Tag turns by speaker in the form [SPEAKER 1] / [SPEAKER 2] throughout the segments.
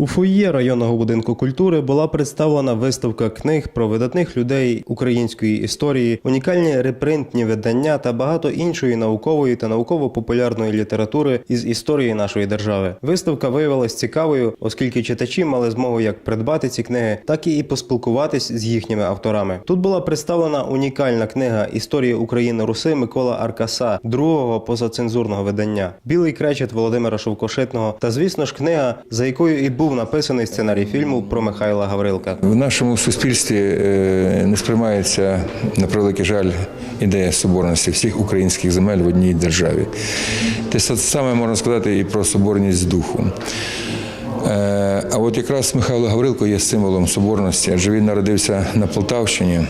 [SPEAKER 1] У фоє районного будинку культури була представлена виставка книг про видатних людей української історії, унікальні репринтні видання та багато іншої наукової та науково-популярної літератури із історії нашої держави. Виставка виявилась цікавою, оскільки читачі мали змогу як придбати ці книги, так і поспілкуватись з їхніми авторами. Тут була представлена унікальна книга Історія України Руси Микола Аркаса, другого позацензурного видання, Білий кречет Володимира Шовкошитного та, звісно ж, книга, за якою і був написаний сценарій фільму про Михайла Гаврилка.
[SPEAKER 2] В нашому суспільстві е, не сприймається на превеликий жаль ідея соборності всіх українських земель в одній державі. Те саме можна сказати і про соборність духу. Е, А от якраз Михайло Гаврилко є символом соборності, адже він народився на Полтавщині,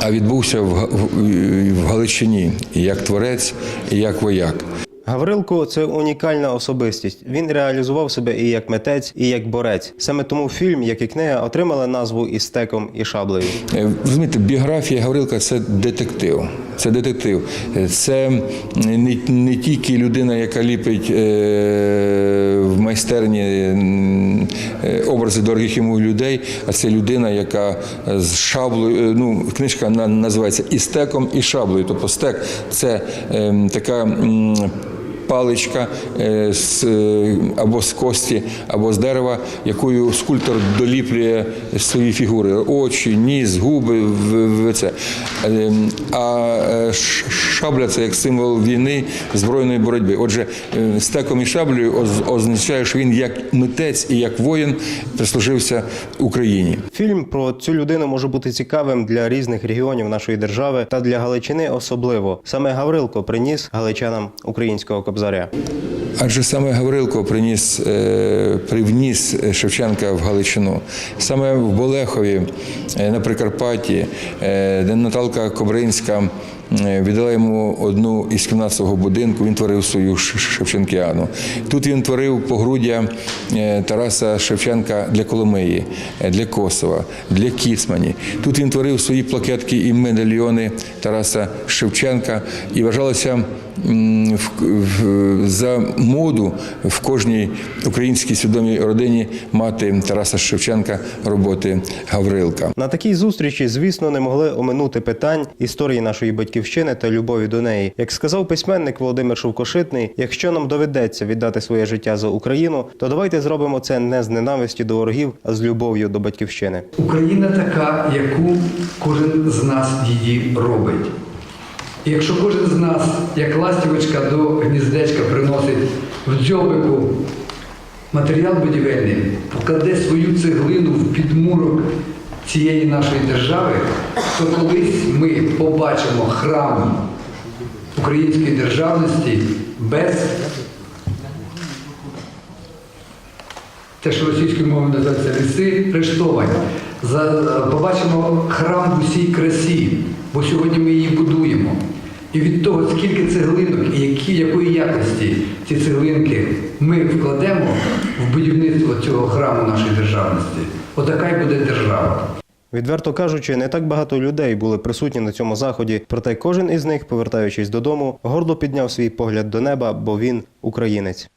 [SPEAKER 2] а відбувся в Галичині як творець, і як вояк.
[SPEAKER 1] Гаврилко це унікальна особистість. Він реалізував себе і як митець, і як борець. Саме тому фільм, як і книга, отримали назву і стеком, і шаблею.
[SPEAKER 2] Е, Розумієте, біографія Гаврилка це детектив. Це детектив. Е, Це не, не тільки людина, яка ліпить е, в майстерні е, образи дорогих йому людей, а це людина, яка з шаблею. е, Ну, книжка називається і стеком, і шаблею. Тобто стек це е, така. м, Паличка е, з, е, або з кості, або з дерева, якою скульптор доліплює свої фігури: очі, ніс, губи, в- в- це. Е, А шабля це як символ війни, збройної боротьби. Отже, е, стеком і шаблею оз- означає, що він як митець і як воїн прислужився Україні.
[SPEAKER 1] Фільм про цю людину може бути цікавим для різних регіонів нашої держави та для Галичини особливо. Саме Гаврилко приніс галичанам українського кобзаря.
[SPEAKER 2] Адже саме Гаврилко приніс, е, привніс Шевченка в Галичину. Саме в Болехові, е, на Прикарпатті, е, де Наталка Кобринська е, віддала йому одну із кімнат свого будинку, він творив свою Шевченкіану. Тут він творив погруддя е, Тараса Шевченка для Коломиї, е, для Косова, для Кіцмані. Тут він творив свої плакетки і медальйони Тараса Шевченка і вважалося за моду в кожній українській свідомій родині мати Тараса Шевченка роботи Гаврилка.
[SPEAKER 1] На такій зустрічі, звісно, не могли оминути питань історії нашої батьківщини та любові до неї. Як сказав письменник Володимир Шовкошитний, якщо нам доведеться віддати своє життя за Україну, то давайте зробимо це не з ненависті до ворогів, а з любов'ю до батьківщини.
[SPEAKER 3] Україна така, яку кожен з нас її робить. І якщо кожен з нас, як ластівочка до гніздечка, приносить в дзьобику матеріал будівельний, покладе свою цеглину в підмурок цієї нашої держави, то колись ми побачимо храм української державності без те, що російською мовою називається ліси, рештовань. За- Побачимо храм в усій красі, бо сьогодні ми її будуємо. І від того, скільки цеглинок і які, якої якості ці цеглинки ми вкладемо в будівництво цього храму нашої державності, отака й буде держава.
[SPEAKER 1] Відверто кажучи, не так багато людей були присутні на цьому заході, проте кожен із них, повертаючись додому, гордо підняв свій погляд до неба, бо він українець.